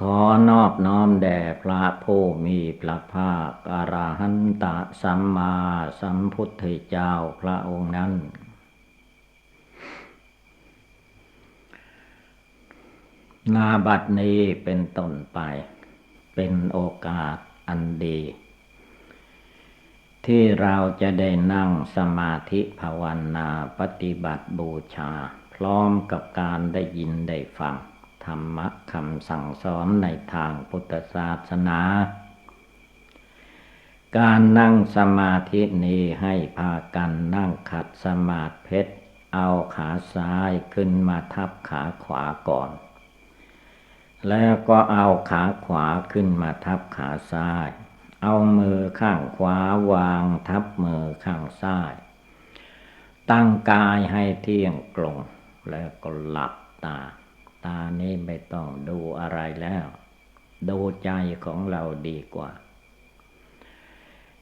ขอนอบน้อมแด่พระผู้มีพระภาคอรหันตสัมมาสัมพุทธเจ้าพระองค์นั้น นาบัดนี้เป็นต้นไป เป็นโอกาสอันดี ที่เราจะได้นั่งสมาธิภาวนาปฏิบัติบูชา พร้อมกับการได้ยินได้ฟัง ธรรมะคำสั่งสอนในทางพุทธศาสนา การนั่งสมาธินี้ให้พากันนั่งขัดสมาธิเอาขาซ้ายขึ้นมาทับขาขวาก่อน แล้วก็เอาขาขวาขึ้นมาทับขาซ้าย เอามือข้างขวาวางทับมือข้างซ้าย ตั้งกายให้เที่ยงตรงแล้วก็หลับตา ตานี้ไม่ต้องดูอะไรแล้ว ดูใจของเราดีกว่า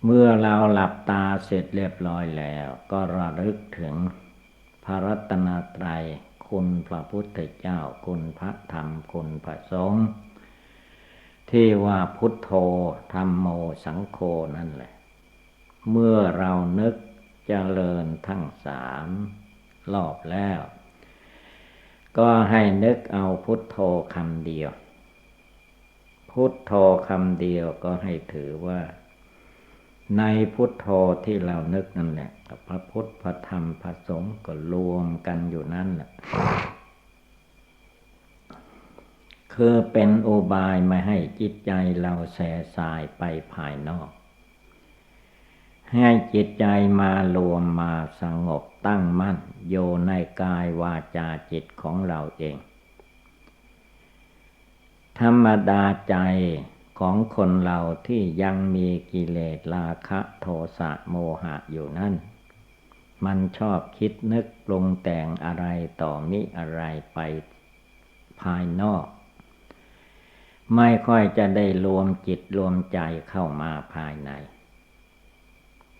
เมื่อเราหลับตาเสร็จเรียบร้อยแล้ว ก็ระลึกถึงพระรัตนตรัยคุณพระพุทธเจ้า คุณพระธรรม คุณพระสงฆ์ที่ว่าพุทโธธรรมโมสังโฆนั่นแหละ เมื่อเรานึกเจริญทั้งสามรอบแล้ว ก็ให้นึกเอาพุทโธคำเดียว พุทโธคำเดียวก็ให้ถือว่า ในพุทโธที่เรานึกนั่นแหละกับพระพุทธพระธรรมพระสงฆ์ก็รวมกันอยู่นั่นแหละคือเป็นโอบายไม่ให้จิตใจเราแสสายไปภายนอก ให้จิตใจมารวมมาสงบตั้งมั่นโยในกายวาจาจิตของเราเอง ธรรมดาใจของคนเราที่ยังมีกิเลสราคะโทสะโมหะอยู่นั่น มันชอบคิดนึกปรุงแต่งอะไรต่อมิอะไรไปภายนอก ไม่ค่อยจะได้รวมจิตรวมใจเข้ามาภายใน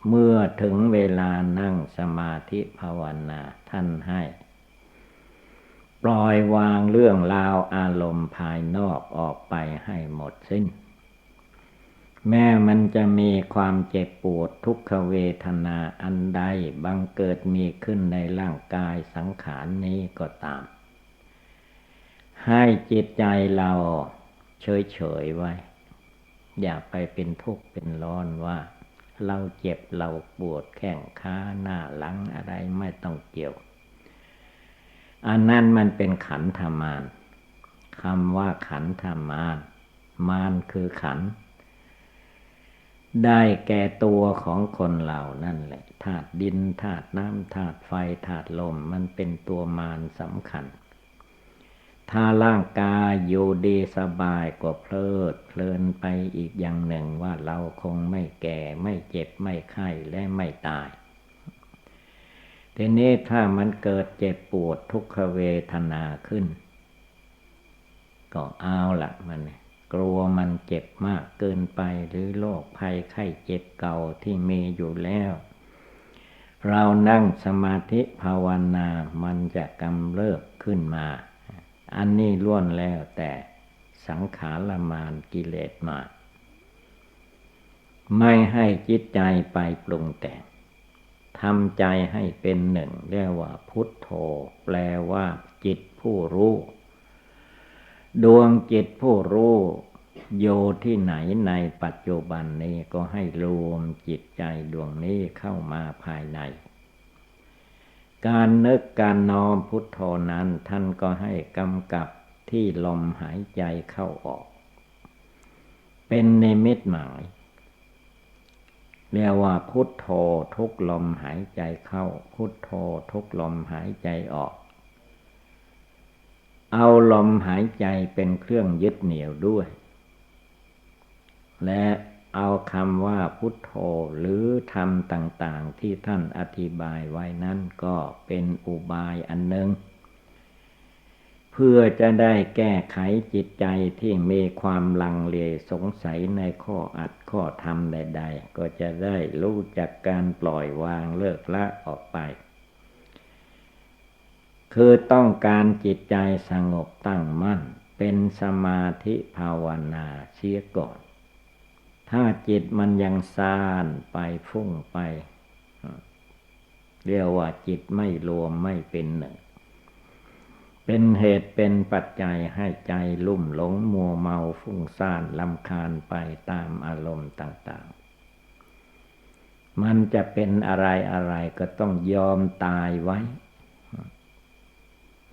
เมื่อถึงเวลานั่งสมาธิภาวนาท่านให้ ปล่อยวางเรื่องราวอารมณ์ภายนอกออกไปให้หมดสิ้น แม้มันจะมีความเจ็บปวดทุกขเวทนาอันใดบังเกิดมีขึ้นในร่างกายสังขารนนี้ก็ตาม ให้จิตใจเราเฉยๆไว้ อย่าไปเป็นทุกข์เป็นร้อนว่า เราเจ็บเราปวดแข้งขาหน้าหลังอะไรไม่ต้องเกี่ยว อันนั้นมันเป็นขันธมารคำว่าขันธมารมารคือขัน ได้แก่ตัวของคนเรานั่นแหละธาตุดินธาตุน้ำธาตุไฟธาตุลม มันเป็นตัวมารสำคัญ ถ้าร่างกายอยู่ดีสบายก็เพลิดเพลินไปอีกอย่างหนึ่งว่าเราคงไม่แก่ไม่เจ็บไม่ไข้และไม่ตายทีนี้ถ้ามันเกิดเจ็บปวดทุกขเวทนาขึ้น ก็เอาละมัน กลัวมันเจ็บมากเกินไปหรือโรคภัยไข้เจ็บเก่าที่มีอยู่แล้ว เรานั่งสมาธิภาวนามันจะกำเริบขึ้นมา อันนี้ล้วนแล้วแต่สังขารมานกิเลสมา ไม่ให้จิตใจไปปรุงแต่งทำใจให้เป็นหนึ่งเรียกว่าพุทโธ แปลว่าจิตผู้รู้ ดวงจิตผู้รู้โยที่ไหนในปัจจุบันนี้ก็ให้รวมจิตใจดวงนี้เข้ามาภายใน การนึกการน้อมพุทโธนั้น ท่านก็ให้กำกับที่ลมหายใจเข้าออก เป็นในมิตหมาย เรียกว่าพุทโธทุกลมหายใจเข้า พุทโธทุกลมหายใจออก เอาลมหายใจเป็นเครื่องยึดเหนี่ยวด้วย และ เอาคำว่าพุทโธหรือธรรมต่าง ๆ ที่ท่านอธิบายไว้นั้นก็เป็นอุบายอันหนึ่งเพื่อจะได้แก้ไขจิตใจที่มีความลังเลสงสัยในข้ออัดข้อธรรมใด ๆ ก็จะได้รู้จักการปล่อยวางเลิกละออกไป คือต้องการจิตใจสงบตั้งมั่น เป็นสมาธิภาวนาเสียก่อน ถ้าจิตมันยังซ่านไปฟุ้งไป เรียกว่าจิตไม่รวมไม่เป็นหนึ่ง เป็นเหตุเป็นปัจจัยให้ใจลุ่มหลงมัวเมาฟุ้งซ่านลำคาญไปตามอารมณ์ต่าง ๆ มันจะเป็นอะไรอะไรก็ต้องยอมตายไว้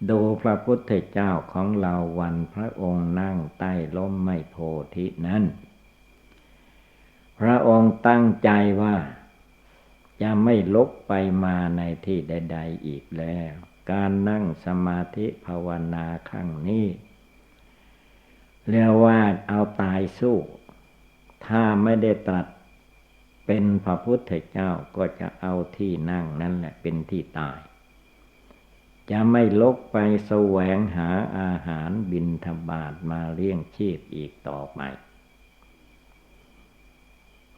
ดูพระพุทธเจ้าของเราวันพระองค์นั่งใต้ล้มไม่โพธินั้น พระองค์ตั้งใจว่า จะไม่ลุกไปมาในที่ใด ๆ อีกแล้ว การนั่งสมาธิภาวนาครั้งนี้เรียกว่าเอาตายสู้ ถ้าไม่ได้ตรัสเป็นพระพุทธเจ้าก็จะเอาที่นั่งนั่นแหละเป็นที่ตาย จะไม่ลกไปแสวงหาอาหารบินทบาทมาเลี้ยงชีพอีกต่อไป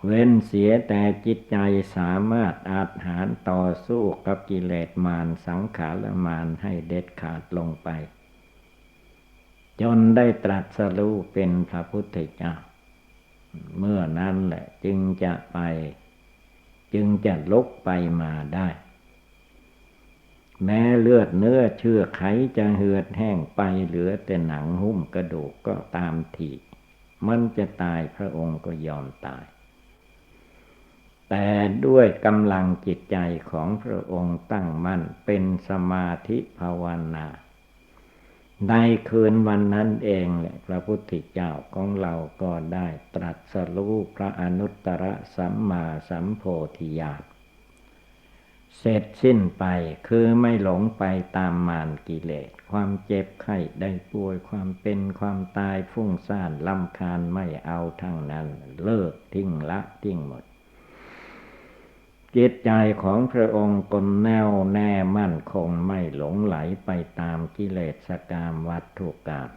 เว้นเสียแต่จิตใจสามารถอาหารต่อสู้กับกิเลสมารสังขารมารให้เด็ดขาดลงไป จนได้ตรัสรู้เป็นพระพุทธเจ้า เมื่อนั้นแหละจึงจะไป จึงจะลุกไปมาได้ แม้เลือดเนื้อเชื่อไขจะเหือดแห้งไปเหลือแต่หนังหุ้มกระดูกก็ตามทีมันจะตายพระองค์ก็ยอมตาย แต่ด้วยกำลังจิตใจของพระองค์ตั้งมั่นเป็นสมาธิภาวนาในคืนวันนั้นเองแหละพระพุทธเจ้าของเราก็ได้ตรัสรู้พระอนุตตรสัมมาสัมโพธิญาณเสร็จสิ้นไปคือไม่หลงไปตามมารกิเลส ความเจ็บไข้ได้ป่วยความเป็นความตายฟุ้งซ่านลำคาญไม่เอาทั้งนั้น เลิกทิ้งละทิ้งหมด จิตใจของพระองค์กลแน่วแน่มั่นคงไม่หลงไหลไปตามกิเลสกามวัตถุกรรม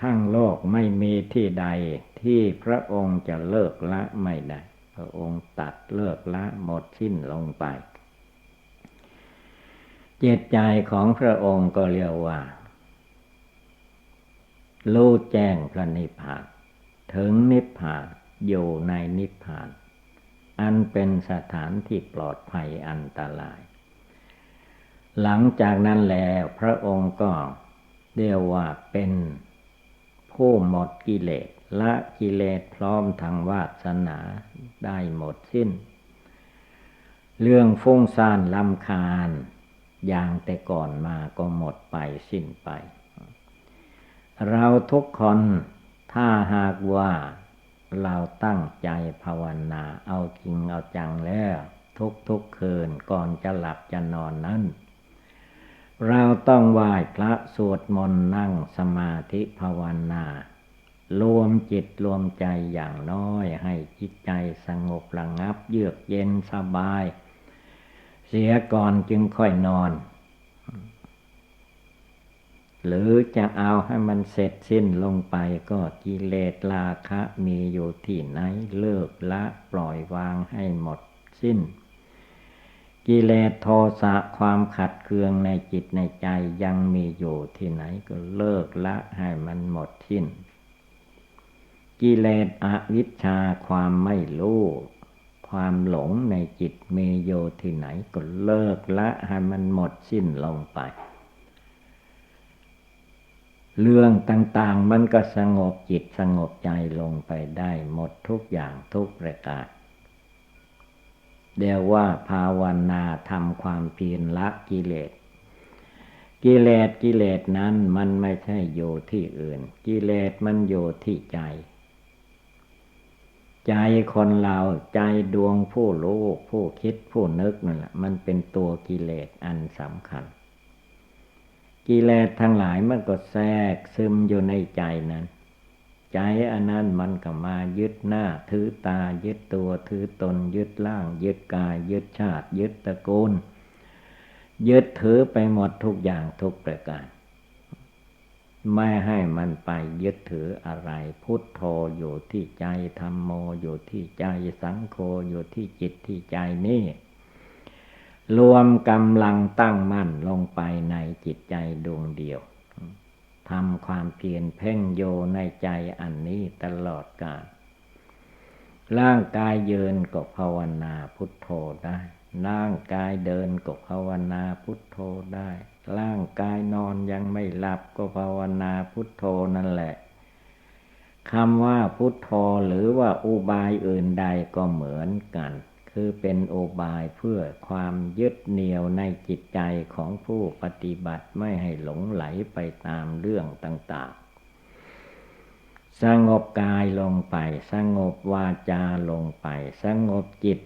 ทั้งโลกไม่มีที่ใดที่พระองค์จะเลิกละไม่ได้ พระองค์ตัดเลิกละหมดสิ้นลงไปจิตใจของพระองค์ก็เรียกว่ารู้แจ้งพระนิพพาน ถึงนิพพานอยู่ในนิพพาน อันเป็นสถานที่ปลอดภัยอันตราย หลังจากนั้นแล้วพระองค์ก็เรียกว่าเป็นผู้หมดกิเลสละกิเลสพร้อมทางวาสนาได้หมดสิ้น เรื่องฟุ้งซ่านลำคาญ อย่างแต่ก่อนมาก็หมดไปสิ้นไป เราทุกคนถ้าหากว่า เราตั้งใจภาวนาเอาจริงเอาจังแล้ว ทุกทุกคืนก่อนจะหลับจะนอนนั้น เราต้องไหว้พระสวดมนต์นั่งสมาธิภาวนารวมจิตรวมใจอย่างน้อยให้จิตใจสงบระงับ เยือกเย็นสบาย เสียก่อนจึงค่อยนอน หรือจะเอาให้มันเสร็จสิ้นลงไปก็กิเลสราคะมีอยู่ที่ไหนเลิกละปล่อยวางให้หมดสิ้น กิเลสโทสะความขัดเคืองในจิตในใจยังมีอยู่ที่ไหนก็เลิกละให้มันหมดสิ้น กิเลสอวิชชาความไม่รู้ความหลงในจิตมีอยู่ที่ไหนก็เลิกละให้มันหมดสิ้นลงไป เรื่องต่างๆ มันก็สงบจิตสงบใจลงไปได้หมดทุกอย่างทุกประการเดียวว่าภาวนาทำความเพียรละกิเลส กิเลสกิเลสนั้นมันไม่ใช่อยู่ที่อื่น กิเลสมันอยู่ที่ใจ ใจคนเราใจดวงผู้รู้ผู้คิดผู้นึกนั่นแหละมันเป็นตัวกิเลสอันสำคัญ กิเลสทั้งหลายมันก็แทรกซึมอยู่ในใจนั้น ใจอันนั้นมันก็มายึดหน้า ถือตายึดตัวถือตน ยึดล่าง ยึดกาย ยึดชาติ ยึดตระกูล ยึดถือไปหมดทุกอย่างทุกประการ ไม่ให้มันไปยึดถืออะไร พุทโธอยู่ที่ใจธรรมโมอยู่ที่ใจสังโฆอยู่ที่จิตที่ใจนี่ รวมกำลังตั้งมั่นลงไปในจิตใจดวงเดียวทำความเพียรเพ่งโยในใจอันนี้ตลอดกาลร่างกายยืนก็ภาวนาพุทโธได้ร่างกายเดินก็ภาวนาพุทโธได้ ร่างกายนอนยังไม่หลับก็ภาวนาพุทโธนั่นแหละคำว่าพุทโธหรือว่าอุบายอื่นใดก็เหมือนกัน คือเป็นโอบายเพื่อความยึดเหนี่ยวในจิตใจของผู้ปฏิบัติไม่ให้หลงไหลไปตามเรื่องต่าง ๆ สงบกายลงไป สงบวาจาลงไป สงบจิต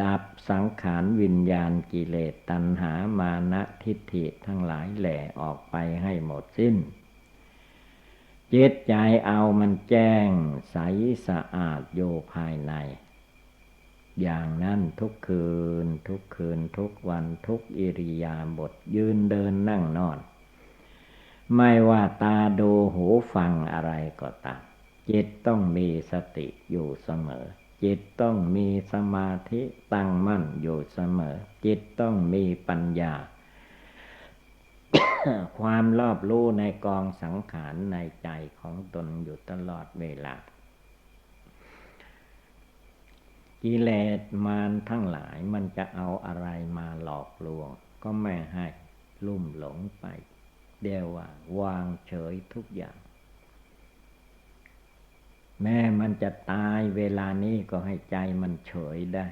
ดับสังขารวิญญาณกิเลสตัณหามานะทิฏฐิทั้งหลายแหล่ออกไปให้หมดสิ้นจิตใจเอามันแจ้งใสสะอาดโยภายใน อย่างนั้นทุกคืน ทุกคืน ทุกวันทุกอิริยาบถยืนเดินนั่งนอน ไม่ว่าตาดูหูฟังอะไรก็ตามจิตต้องมีสติอยู่เสมอ จิตต้องมีสมาธิตั้งมั่นอยู่เสมอ จิตต้องมีปัญญา ความรอบรู้ในกองสังขารในใจของตนอยู่ตลอดเวลา กิเลสมารทั้งหลายมันจะเอาอะไรมาหลอกลวง ก็ไม่ให้ลุ่มหลงไป เดียวว่าวางเฉยทุกอย่าง แม้มันจะตายเวลานี้ก็ให้ใจมันเฉยได้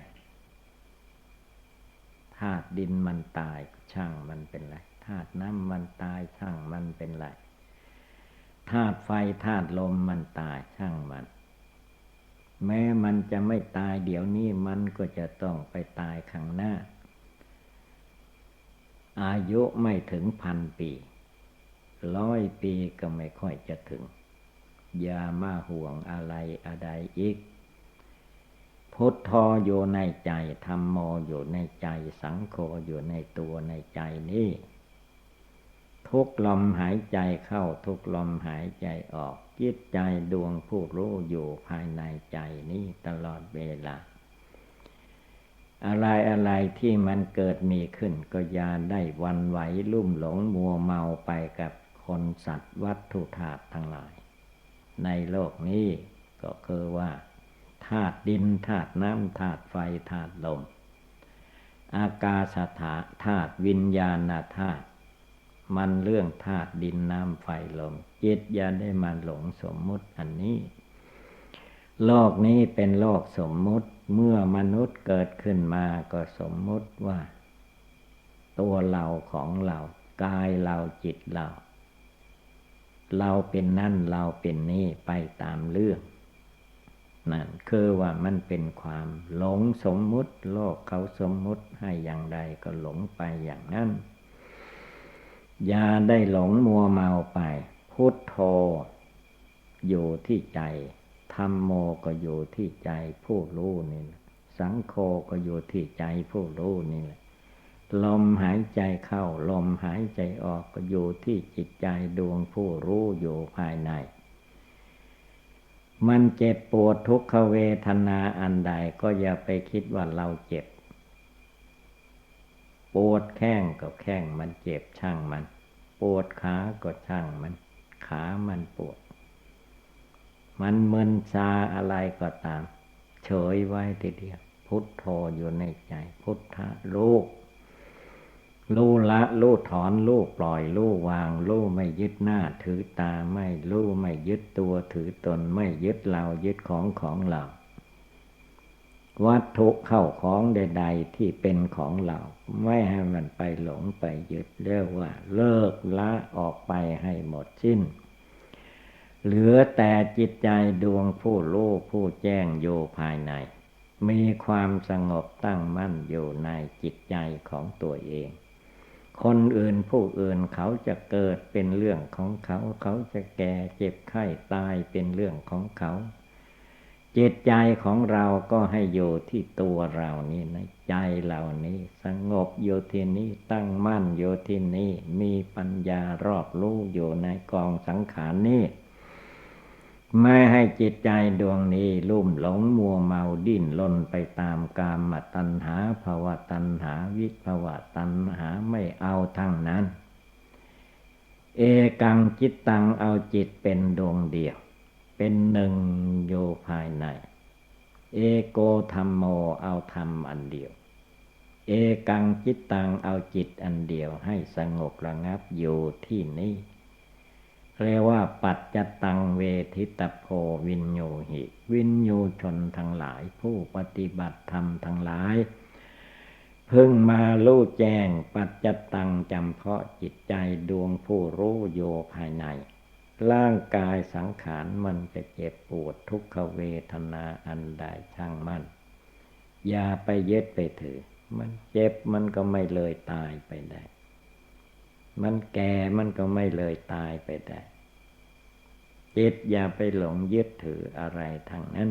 ธาตุดินมันตายช่างมันเป็นไรธาตุน้ำมันตายช่างมันเป็นไรธาตุไฟธาตุลมมันตายช่างมัน แม้มันจะไม่ตายเดี๋ยวนี้มันก็จะต้องไปตายข้างหน้า อายุไม่ถึงพันปีร้อยปีก็ไม่ค่อยจะถึง อย่ามาห่วงอะไรอะไรอีก พุทธออยู่ในใจธรรมโมอยู่ในใจสังโฆอยู่ในตัวในใจนี้ ทุกลมหายใจเข้าทุกลมหายใจออก จิตใจดวงผู้รู้อยู่ภายในใจนี้ตลอดเวลา อะไรอะไรที่มันเกิดมีขึ้นก็ย่าได้วันไหวลุ่มหลงมัวเมาไปกับคนสัตว์วัตถุธาตุทั้งหลาย ในโลกนี้ก็คือว่าธาตุดินธาตุน้ำธาตุไฟธาตุลม อากาศธาตุธาตุวิญญาณธาตุมันเรื่องธาตุดินน้ำไฟลม จิตอย่าได้มาหลงสมมุติอันนี้ โลกนี้เป็นโลกสมมุติเมื่อมนุษย์เกิดขึ้นมาก็สมมุติว่า ตัวเราของเรา กายเราจิตเรา เราเป็นนั่นเราเป็นนี่ไปตามเรื่องนั่นคือว่ามันเป็นความหลงสมมุติ โลกเขาสมมุติให้อย่างใดก็หลงไปอย่างนั้น อย่าได้หลงมัวเมาไป พุทโธ อยู่ที่ใจธรรมโมก็อยู่ที่ใจผู้รู้นี่สังโฆก็อยู่ที่ใจผู้รู้นี่แหละลมหายใจเข้า ลมหายใจออกก็อยู่ที่จิตใจดวงผู้รู้อยู่ภายใน มันเจ็บปวดทุกขเวทนาอันใดก็อย่าไปคิดว่าเราเจ็บ ปวดแข้งก็แข้งมันเจ็บช่างมัน ปวดขาก็ช่างมัน ขามันปวด มันมึนชาอะไรก็ตาม เฉยไว้ทีเดียว พุทโธอยู่ในใจ พุทธะลูกลู่ละลู่ถอนลู่ปล่อยลู่วางลู่ไม่ยึดหน้า ถือตาไม่ลู่ไม่ยึดตัวถือตนไม่ยึดเรายึดของของเรา วัตถุเข้าของใด ๆ ที่เป็นของเรา ไม่ให้มันไปหลงไปยึดเรียกว่า เลิกละออกไปให้หมดสิ้น เหลือแต่จิตใจดวงผู้รู้ผู้แจ้งอยู่ภายใน มีความสงบตั้งมั่นอยู่ในจิตใจของตัวเอง คนอื่นผู้อื่นเขาจะเกิดเป็นเรื่องของเขา เขาจะแก่เจ็บไข้ตายเป็นเรื่องของเขา จิตใจของเราก็ให้อยู่ที่ตัวเรานี่ในใจเรานี้ สงบอยู่ที่นี้ตั้งมั่นอยู่ที่นี้มีปัญญารอบรู้อยู่ในกองสังขารนี้ไม่ให้จิตใจดวงนี้ลุ่มหลงมัวเมาดิ้นลนไปตามกามตัณหาภาวะตัณหาวิภาวะตัณหาไม่เอาทั้งนั้น เอกังจิตตังเอาจิตเป็นดวงเดียว เป็นหนึ่งโยภายใน เอโกธรรมโมเอาธรรมอันเดียว เอกังจิตตังเอาจิตอันเดียวให้สงบระงับอยู่ที่นี้เรียกว่าปัจจตังเวทิตโพวินโยหิ วินโยชนทั้งหลาย ผู้ปฏิบัติธรรมทั้งหลายเพิ่งมารู้แจ้งปัจจตังจำเพาะจิตใจดวงผู้รู้โยภายใน ร่างกายสังขารมันจะเจ็บปวดทุกขเวทนาอันใดช่างมัน อย่าไปเย็ดไปถือ มันเจ็บมันก็ไม่เลยตายไปได้ มันแก่มันก็ไม่เลยตายไปได้จิตอย่าไปหลงยึดถืออะไรทางนั้น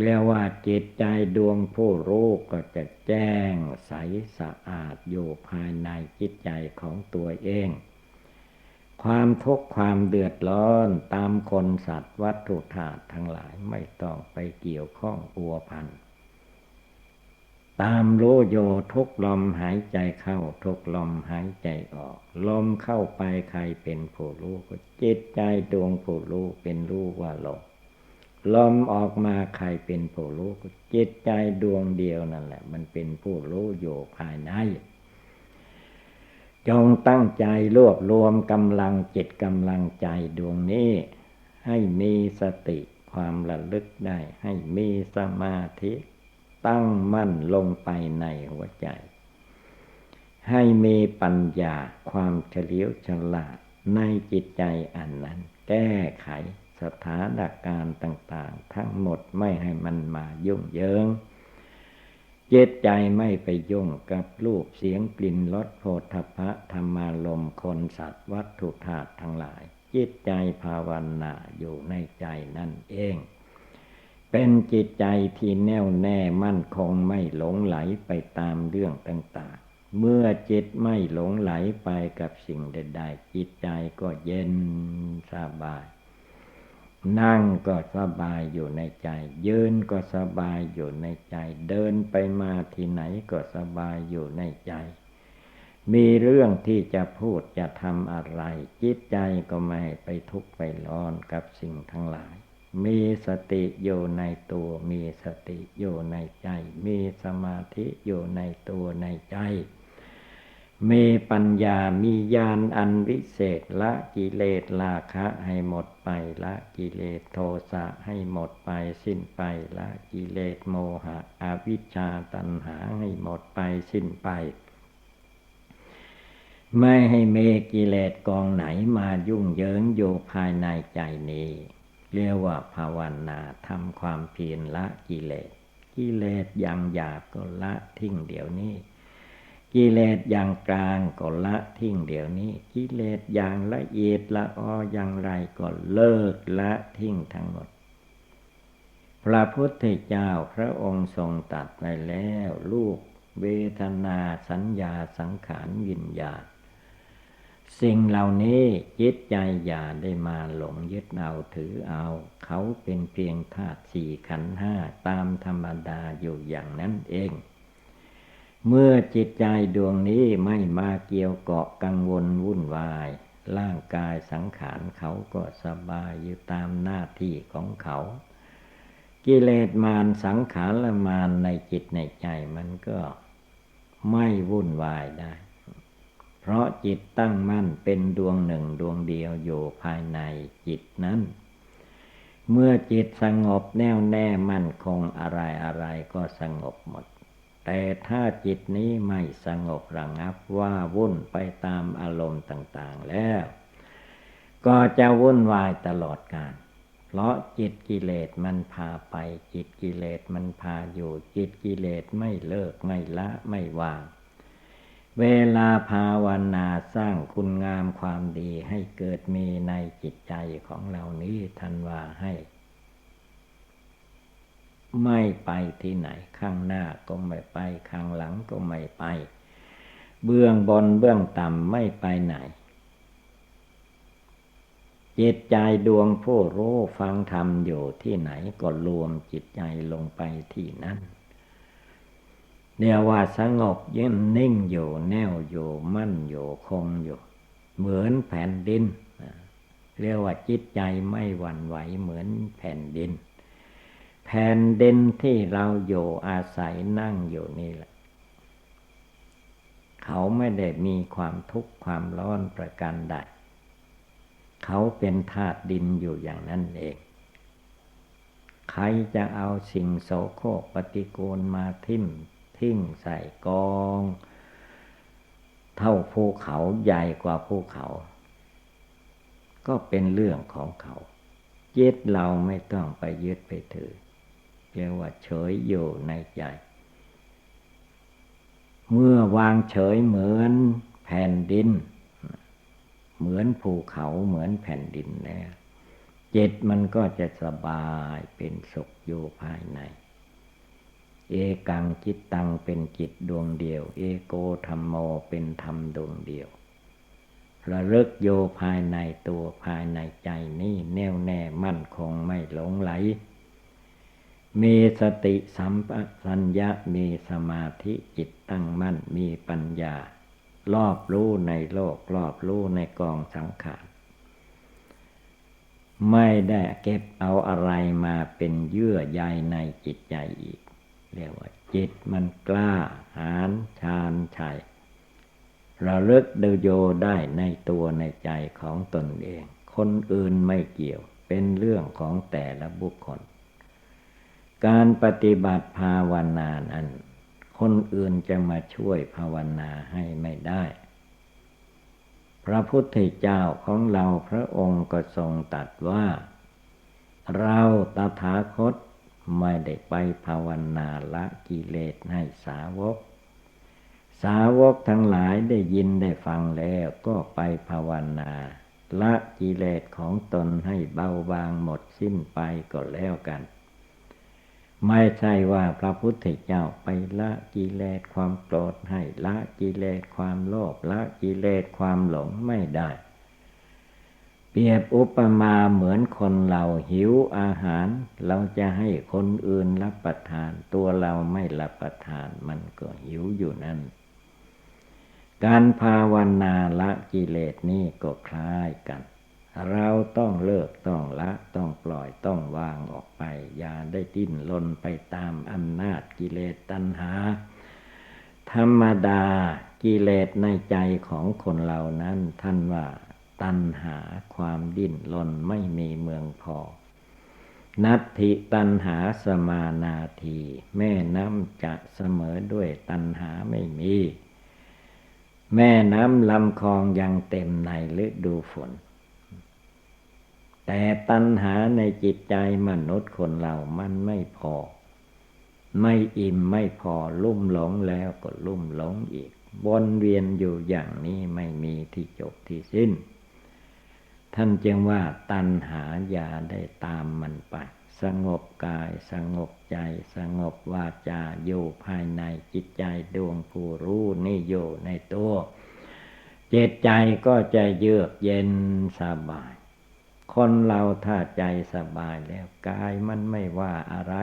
เรียกว่าจิตใจดวงผู้รู้ก็จะแจ้งใสสะอาดอยู่ภายในจิตใจของตัวเอง ความทุกข์ความเดือดร้อนตามคนสัตว์วัตถุธาตุทั้งหลายไม่ต้องไปเกี่ยวข้องปัวพันธตามรู้โยทุกลมหายใจเข้าทุกลมหายใจออก ลมเข้าไปใครเป็นผู้รู้ก็จิตใจดวงผู้รู้เป็นรู้ว่าลมลมออกมาใครเป็นผู้รู้ก็จิตใจดวงเดียวนั่นแหละ มันเป็นผู้รู้อยู่ภายใน จงตั้งใจรวบรวมกำลังจิตกำลังใจดวงนี้ ให้มีสติความระลึกได้ ให้มีสมาธิ ตั้งมั่นลงไปในหัวใจ ให้มีปัญญาความเฉลียวฉลาดในจิตใจอันนั้น แก้ไขสถานการณ์ต่าง ๆ ทั้งหมดไม่ให้มันมายุ่งเยิง เจตใจไม่ไปยุ่งกับรูปเสียงกลิ่นรสโผฏฐพะธรรมารมคนสัตว์วัตถุธาตุทั้งหลาย จิตใจภาวนาอยู่ในใจนั่นเอง เป็นจิตใจที่แน่วแน่มั่นคงไม่หลงไหลไปตามเรื่องต่างๆ เมื่อจิตไม่หลงไหลไปกับสิ่งใดๆจิตใจก็เย็นสบาย นั่งก็สบายอยู่ในใจ ยืนก็สบายอยู่ในใจ เดินไปมาที่ไหนก็สบายอยู่ในใจ มีเรื่องที่จะพูดจะทำอะไร จิตใจก็ไม่ไปทุกข์ไปร้อนกับสิ่งทั้งหลาย มีสติอยู่ในตัว มีสติอยู่ในใจ มีสมาธิอยู่ในตัวในใจ เมปัญญามีญาณอันวิเศษละกิเลสราคะให้หมดไปละกิเลสโทสะให้หมดไปสิ้นไปละกิเลสโมหะอวิชชาตัณหาให้หมดไปสิ้นไป ไม่ให้เมกิเลสกองไหนมายุ่งเหยิงอยู่ภายในใจนี้ เรียกว่าภาวนาทำความเพียรละกิเลส กิเลสอย่างหยาบก็ละทิ้งเดี๋ยวนี้ กิเลสอย่างกลางก็ละทิ้งเดี๋ยวนี้ กิเลสอย่างละเอียดละอออย่างไรก็เลิกละทิ้งทั้งหมด พระพุทธเจ้าพระองค์ทรงตัดไปแล้ว ลูกเวทนาสัญญาสังขารวิญญาณสิ่งเหล่านี้จิตใจอย่าได้มาหลงยึดเอาถือเอา เขาเป็นเพียงธาตุสี่ขันห้าตามธรรมดาอยู่อย่างนั้นเอง เมื่อจิตใจดวงนี้ไม่มาเกี่ยวเกาะกังวลวุ่นวาย ร่างกายสังขารเขาก็สบายอยู่ตามหน้าที่ของเขา กิเลสมารสังขารละมารในจิตในใจมันก็ไม่วุ่นวายได้ เพราะจิตตั้งมั่นเป็นดวงหนึ่งดวงเดียวอยู่ภายในจิตนั้น เมื่อจิตสงบแน่วแน่มั่นคงอะไรอะไรก็สงบหมด แต่ถ้าจิตนี้ไม่สงบระงับว่าวุ่นไปตามอารมณ์ต่างๆแล้ว ก็จะวุ่นวายตลอดกาลเพราะจิตกิเลสมันพาไป จิตกิเลสมันพาอยู่ จิตกิเลสไม่เลิกไม่ละไม่วาง เวลาภาวนาสร้างคุณงามความดีให้เกิดมีในจิตใจของเรานี้ทันว่าให้ ไม่ไปที่ไหน ข้างหน้าก็ไม่ไป ข้างหลังก็ไม่ไป เบื้องบนเบื้องต่ำไม่ไปไหน จิตใจดวงผู้รู้ฟังธรรมอยู่ที่ไหนก็รวมจิตใจลงไปที่นั่นเรียกว่าสงบเยืนนิ่งอยู่แน่วอยู่มั่นอยู่คงอยู่ เหมือนแผ่นดิน เรียกว่าจิตใจไม่หวั่นไหวเหมือนแผ่นดิน แผ่นดินที่เราอยู่อาศัยนั่งอยู่นี่แหละ เขาไม่ได้มีความทุกข์ความร้อนประการใด เขาเป็นธาตุดินอยู่อย่างนั้นเอง ใครจะเอาสิ่งโสโครกปฏิกูลมาทิ่มทิ้งใส่กอง เท่าภูเขาใหญ่กว่าภูเขา ก็เป็นเรื่องของเขาเยึดเราไม่ต้องไปยึดไปถือ เรียกว่าเฉยอยู่ในใจ เมื่อวางเฉยเหมือนแผ่นดิน เหมือนภูเขาเหมือนแผ่นดินแล้วจิตมันก็จะสบายเป็นสุขอยู่ภายใน เอกังจิตตังเป็นจิตดวงเดียว เอโกธรรมโมเป็นธรรมดวงเดียว ระลึกโยภายในตัวภายในใจนี่แน่วแน่มั่นคงไม่หลงไหล มีสติสัมปัญญะมีสมาธิจิตตั้งมั่นมีปัญญา รอบรู้ในโลกรอบรู้ในกองสังขารไม่ได้เก็บเอาอะไรมาเป็นเยื่อใยในจิตใจอีก เรียกว่า จิตมันกล้าหาญชาญชัยระลึกดโยได้ในตัวในใจของตนเอง คนอื่นไม่เกี่ยวเป็นเรื่องของแต่ละบุคคล การปฏิบัติภาวนานั้น คนอื่นจะมาช่วยภาวนาให้ไม่ได้ พระพุทธเจ้าของเราพระองค์ก็ทรงตัดว่า เราตถาคตไม่ได้ไปภาวนาละกิเลสให้สาวก สาวกทั้งหลายได้ยินได้ฟังแล้วก็ไปภาวนา ละกิเลสของตนให้เบาบางหมดสิ้นไปก็แล้วกัน ไม่ใช่ว่าพระพุทธเจ้าไปละกิเลสความโกรธให้ละกิเลสความโลภละกิเลสความหลงไม่ได้ เปรียบอุปมาเหมือนคนเราหิวอาหาร เราจะให้คนอื่นรับประทาน ตัวเราไม่รับประทานมันก็หิวอยู่นั่น การภาวนาละกิเลสนี่ก็คล้ายกัน เราต้องเลิกต้องละต้องปล่อยต้องวางออกไป อย่าได้ดิ้นรนไปตามอำนาจกิเลสตัณหา ธรรมดากิเลสในใจของคนเรานั้นท่านว่าตัณหาความดิ้นรนไม่มีเมืองพอ นัตถิตัณหาสมานาที แม่น้ำจะเสมอด้วยตัณหาไม่มี แม่น้ำลำคลองยังเต็มในฤดูฝน แต่ตัณหาในจิตใจมนุษย์คนเรามันไม่พอ ไม่อิ่มไม่พอลุ่มหลงแล้วก็ลุ่มหลงอีกวนเวียนอยู่อย่างนี้ไม่มีที่จบที่สิ้น ท่านจึงว่าตัณหาอย่าได้ตามมันไป สงบกายสงบใจ สงบวาจาอยู่ภายในจิตใจดวงผู้รู้นี่อยู่ในตัวจิตใจก็จะเยือกเย็นสบาย คนเราถ้าใจสบายแล้วกายมันไม่ว่าอะไร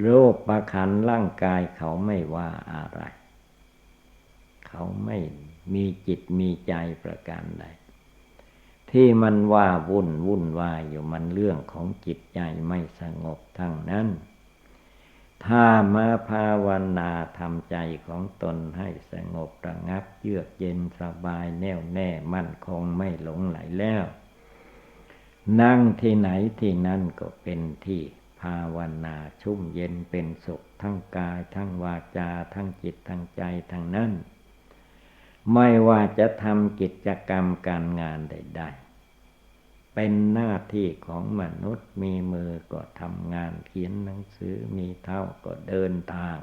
โรูปประคันร่างกายเขาไม่ว่าอะไร เขาไม่มีจิตมีใจประการใดที่มันว่าวุ่นวุ่นวายอยู่มันเรื่องของจิตใจไม่สงบทั้งนั้น ถ้ามาภาวนาทำใจของตนให้สงบระงับ เยือกเย็นสบายแน่วแน่มั่นคงไม่หลงไหลแล้ว นั่งที่ไหนที่นั่นก็เป็นที่ภาวนาชุ่มเย็นเป็นสุขทั้งกายทั้งวาจาทั้งจิตทั้งใจทั้งนั้นไม่ว่าจะทำกิจกรรมการงานใดๆ เป็นหน้าที่ของมนุษย์มีมือก็ทำงานเขียนหนังสือมีเท้าก็เดินทาง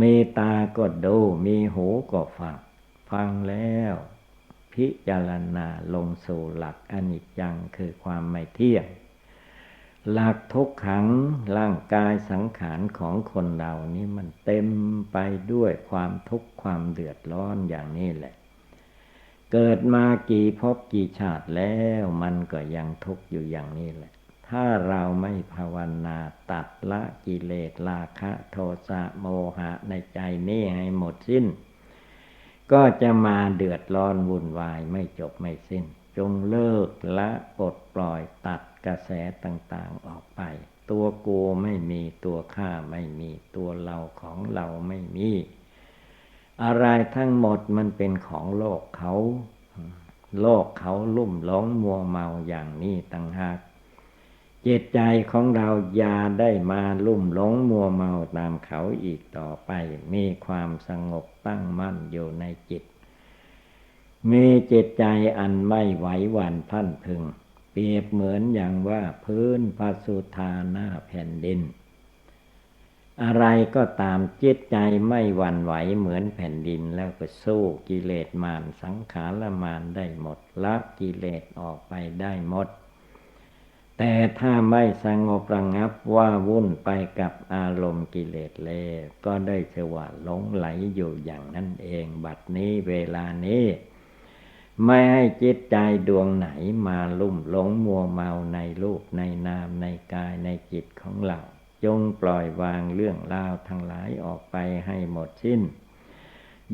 มีตาก็ดู มีหูก็ฟัง ฟังแล้ว พิจารณาลงสู่หลักอนิจจังคือความไม่เที่ยง หลักทุกขังร่างกายสังขารของคนเรานี้มันเต็มไปด้วยความทุกข์ความเดือดร้อนอย่างนี้แหละ เกิดมากี่ภพกี่ชาติแล้วมันก็ยังทุกข์อยู่อย่างนี้แหละ ถ้าเราไม่ภาวนาตัดละกิเลสราคะ โทสะโมหะในใจนี้ให้หมดสิ้น ก็จะมาเดือดร้อนวุ่นวายไม่จบไม่สิ้น จงเลิกละปลดปล่อยตัดกระแสต่างๆออกไป ตัวกูไม่มีตัวข้าไม่มีตัวเราของเราไม่มี อะไรทั้งหมดมันเป็นของโลกเขา โลกเขาลุ่มหลงมัวเมาอย่างนี้ต่างหากจิตใจของเราอย่าได้มาลุ่มหลงมัวเมาตามเขาอีกต่อไป มีความสงบ ตั้งมั่นอยู่ในจิต มีจิตใจอันไม่ไหวหวั่นพันพึง เปรียบเหมือนอย่างว่าพื้นพระสุธาหน้าแผ่นดิน อะไรก็ตามจิตใจไม่หวั่นไหวเหมือนแผ่นดินแล้วก็สู้กิเลสมารสังขารมารได้หมดละกิเลสออกไปได้หมด แต่ถ้าไม่สงบระงับว่าวุ่นไปกับอารมณ์กิเลสเลก็ได้สว่าหลงไหลอยู่อย่างนั้นเอง บัดนี้เวลานี้ ไม่ให้จิตใจดวงไหนมาลุ่มหลงมัวเมาในรูปในนามในกายในจิตของเรา จงปล่อยวางเรื่องราวทั้งหลายออกไปให้หมดสิ้น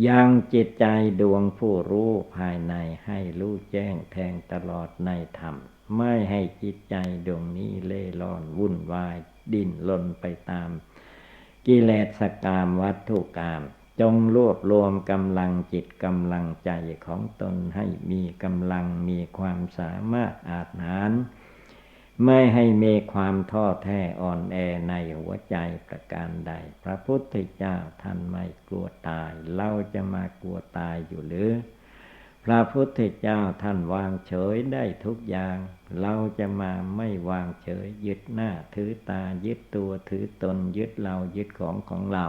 ยังจิตใจดวงผู้รู้ภายในให้รู้แจ้งแทงตลอดในธรรม ไม่ให้จิตใจดวงนี้เล่ร่อนวุ่นวาย ดิ้นลนไปตาม กิเลสกามวัตถุกรรมจงรวบรวมกำลังจิตกำลังใจของตนให้มีกำลังมีความสามารถอาจหารไม่ให้มีความท้อแท้อ่อนแอในหัวใจประการใด พระพุทธเจ้าท่านไม่กลัวตาย เราจะมากลัวตายอยู่หรือ พระพุทธเจ้าท่านวางเฉยได้ทุกอย่าง เราจะมาไม่วางเฉย ยึดหน้าถือตายึดตัวถือตน ยึดเรายึดของของเรา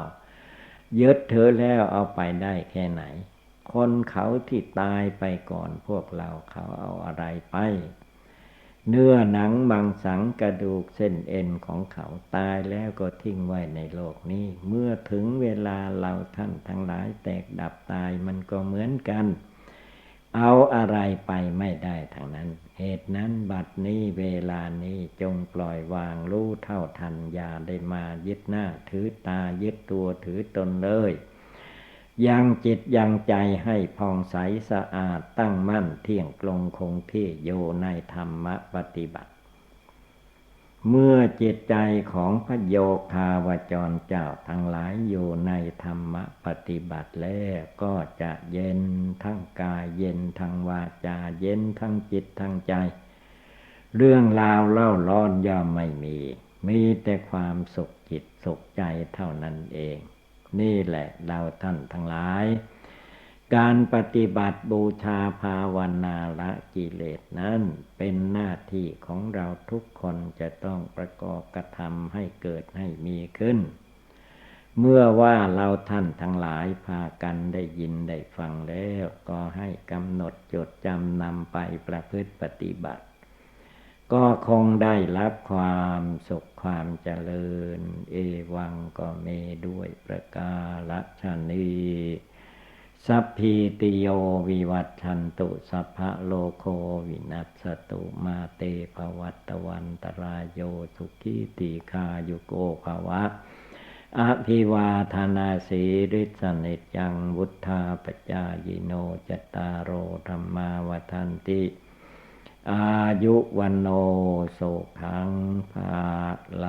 ยึดเธอแล้วเอาไปได้แค่ไหน คนเขาที่ตายไปก่อนพวกเราเขาเอาอะไรไป เนื้อหนังบางสังกระดูกเส้นเอ็นของเขาตายแล้วก็ทิ้งไว้ในโลกนี้ เมื่อถึงเวลาเราท่านทั้งหลายแตกดับตายมันก็เหมือนกัน เอาอะไรไปไม่ได้ทางนั้น เหตุนั้นบัดนี้เวลานี้จงปล่อยวางรู้เท่าทันอย่าได้มายึดหน้าถือตายึดตัวถือตนเลยยังจิตยังใจให้ผ่องใสสะอาดตั้งมั่นเที่ยงตรงคงที่โยในธรรมปฏิบัติ เมื่อจิตใจของพระโยคาวจรเจ้าทั้งหลายอยู่ในธรรมปฏิบัติแล้วก็จะเย็นทั้งกายเย็นทั้งวาจาเย็นทั้งจิตทั้งใจ เรื่องราวเล่าร้อนย่อมไม่มี มีแต่ความสุขจิตสุขใจเท่านั้นเอง นี่แหละเราท่านทั้งหลาย การปฏิบัติบูชาภาวนาละกิเลสนั้นเป็นหน้าที่ของเราทุกคนจะต้องประกอบกระทำให้เกิดให้มีขึ้น เมื่อว่าเราท่านทั้งหลายพากันได้ยินได้ฟังแล้ว ก็ให้กำหนดจดจำนำไปประพฤติปฏิบัติ ก็คงได้รับความสุขความเจริญ เอวังก็เมด้วยประกาศนี สัพพีติโยวิวัตชันตุสัพพะโลโควินัสตุมาเตภวัตวันตรายโยสุขีติคาโยโกภวะ อภิวาธนาสีริสนิจังวุธาปจายโนจตารโรธรรมาวทันติ อายุวันโนโสขังภาล